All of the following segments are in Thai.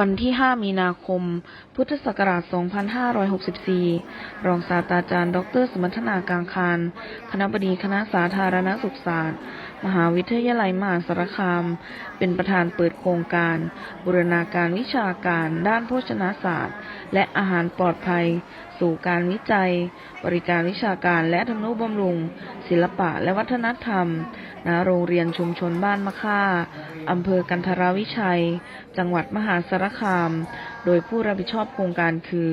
วันที่ 5 มีนาคม พุทธศักราช 2564 รองศาสตราจารย์ ดร สมัทนากางคาร คณบดีคณะสาธารณสุขศาสตร์ มหาวิทยาลัยมหาสารคาม เป็นประธานเปิดโครงการ บูรณาการวิชาการด้านโภชนาศาสตร์ และอาหารปลอดภัยสู่การวิจัย บริการวิชาการและทำนุบำรุง ศิลปะและวัฒนธรรม ณ โรงเรียนชุมชนบ้านมะค่า อำเภอกันทรวิชัย จังหวัดมหาสารคาม โดยผู้รับผิดชอบโครงการคือ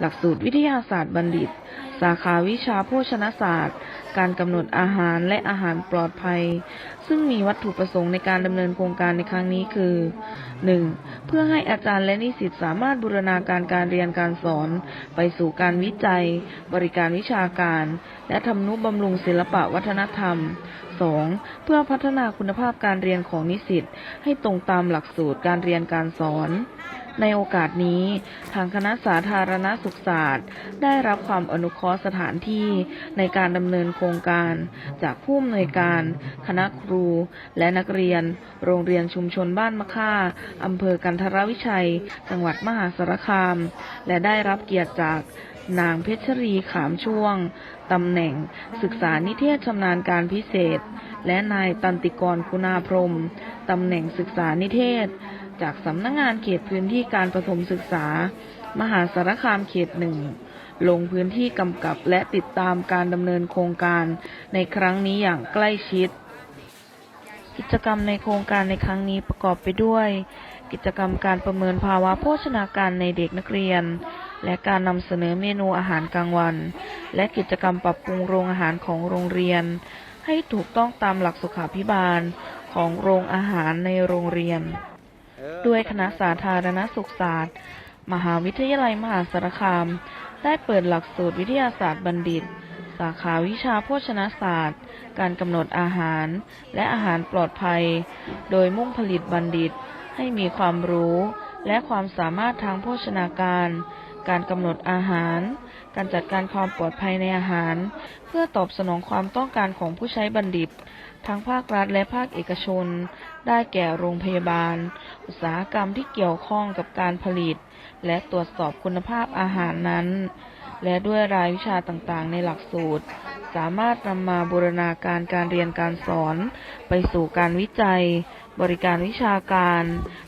หลักสูตรวิทยาศาสตร์บัณฑิต สาขาวิชาโภชนศาสตร์ การกำหนดอาหารและอาหารปลอดภัย ซึ่งมีวัตถุประสงค์ในการดำเนินโครงการในครั้งนี้คือ 1. เพื่อให้อาจารย์และนิสิตสามารถบูรณาการการเรียนการสอน ไปสู่การวิจัย บริการวิชาการและทำนุบำรุงศิลปะวัฒนธรรม 2. เพื่อพัฒนาคุณภาพการเรียนของนิสิตให้ตรงตามหลักสูตรการเรียนการสอน ในโอกาสนี้ ทางคณะสาธารณสุขศาสตร์ ได้รับความอนุเคราะห์สถานที่ในการดำเนินโครงการ จากผู้อำนวยการ คณะครู และนักเรียน โรงเรียนชุมชนบ้านมะค่าอำเภอกันทรวิชัย จังหวัดมหาสารคาม และได้รับเกียรติจาก นางเพชรีขามช่วง ตำแหน่งศึกษานิเทศชำนาญการพิเศษ และนายตันติกรคุณาพรม ตำแหน่งศึกษานิเทศ จากสำนักงงานเขตพื้นที่การประถมศึกษา มหาสารคามเขตหนึ่ง ลงพื้นที่กำกับและติดตามการดำเนินโครงการในครั้งนี้อย่างใกล้ชิด กิจกรรมในโครงการในครั้งนี้ประกอบไปด้วย กิจกรรมการประเมินภาวะโภชนาการในเด็กนักเรียน และการนำเสนอเมนูอาหารกลางวัน และกิจกรรมปรับปรุงโรงอาหารของโรงเรียน ให้ถูกต้องตามหลักสุขาภิบาลของโรงอาหารในโรงเรียน ด้วยคณะสาธารณสุขศาสตร์ มหาวิทยาลัยมหาสารคาม ได้เปิดหลักสูตรวิทยาศาสตร์บัณฑิต สาขาวิชาโภชนาศาสตร์ การกำหนดอาหาร และอาหารปลอดภัย โดยมุ่งผลิตบัณฑิต ให้มีความรู้ และความสามารถทางโภชนาการ การกำหนดอาหาร การจัดการความปลอดภัยในอาหาร เพื่อตอบสนองความต้องการของผู้ใช้บัณฑิต ทั้งภาครัฐและภาคเอกชน ได้แก่โรงพยาบาล อุตสาหกรรมที่เกี่ยวข้องกับการผลิต และตรวจสอบคุณภาพอาหารนั้น และด้วยรายวิชาต่างๆ ในหลักสูตร สามารถนำมาบูรณาการการเรียนการสอน ไปสู่การวิจัย บริการวิชาการ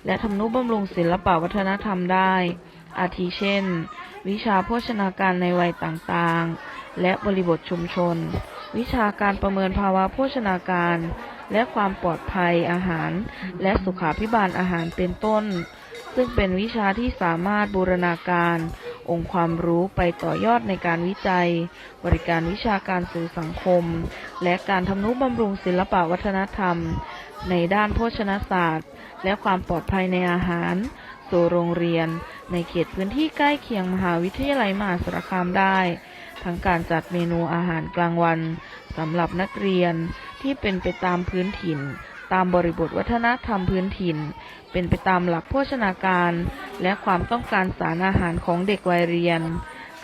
และทำนุบำรุงศิลปวัฒนธรรมได้ อาทิเช่น วิชาโภชนาการในวัยต่างๆ และบริบทชุมชน วิชาการประเมินภาวะโภชนาการ และความปลอดภัยอาหาร และสุขาพิบาลอาหารเป็นต้น ซึ่งเป็นวิชาที่สามารถบูรณาการ องค์ความรู้ไปต่อยอดในการวิจัย บริการวิชาการสู่สังคม และการทำนุบำรุงศิลปวัฒนธรรม ในด้านโภชนาศาสตร์ และความปลอดภัยในอาหาร สู่โรงเรียน ในเขตพื้นที่ใกล้เคียงมหาวิทยาลัยมหาสารคามได้ ทั้งการจัดเมนูอาหารกลางวันสำหรับนักเรียนที่เป็นไปตามพื้นถิ่น ตามบริบทวัฒนธรรมพื้นถิ่น เป็นไปตามหลักโภชนาการ และความต้องการสารอาหารของเด็กวัยเรียน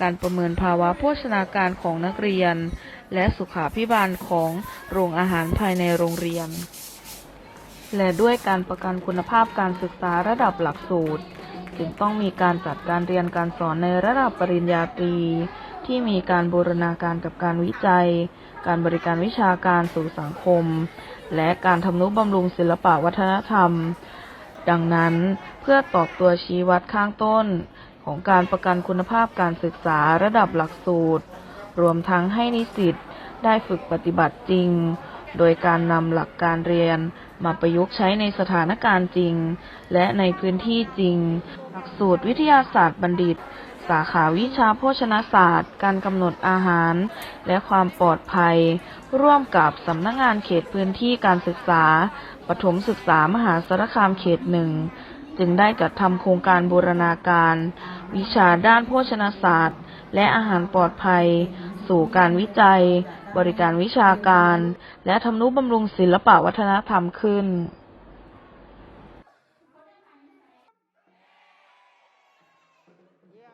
การประเมินภาวะโภชนาการของนักเรียน และสุขาภิบาลของโรงอาหารภายในโรงเรียน และด้วยการประกันคุณภาพการศึกษาระดับหลักสูตร จึงต้องมีการจัดการเรียนการสอนในระดับปริญญาตรีที่มีการบูรณาการกับการวิจัย การบริการวิชาการสู่สังคม และการทำนุบำรุงศิลปะวัฒนธรรม ดังนั้นเพื่อตอบตัวชี้วัดข้างต้น ของการประกันคุณภาพการศึกษาระดับหลักสูตร รวมทั้งให้นิสิตได้ฝึกปฏิบัติจริง โดยการนำหลักการเรียนมาประยุกต์ใช้ในสถานการณ์จริง และในพื้นที่จริง หลักสูตรวิทยาศาสตร์บัณฑิต สาขาวิชาโภชนาศาสตร์ การกำหนดอาหาร และความปลอดภัย ร่วมกับสำนักงงานเขตพื้นที่การศึกษา ปฐมศึกษามหาสารคามเขตหนึ่งจึงได้จัดทำโครงการบูรณาการ วิชาด้านโภชนาศาสตร์ และอาหารปลอดภัย สู่การวิจัย บริการวิชาการ และทำนุบำรุงศิลปะวัฒนธรรมขึ้น Yeah.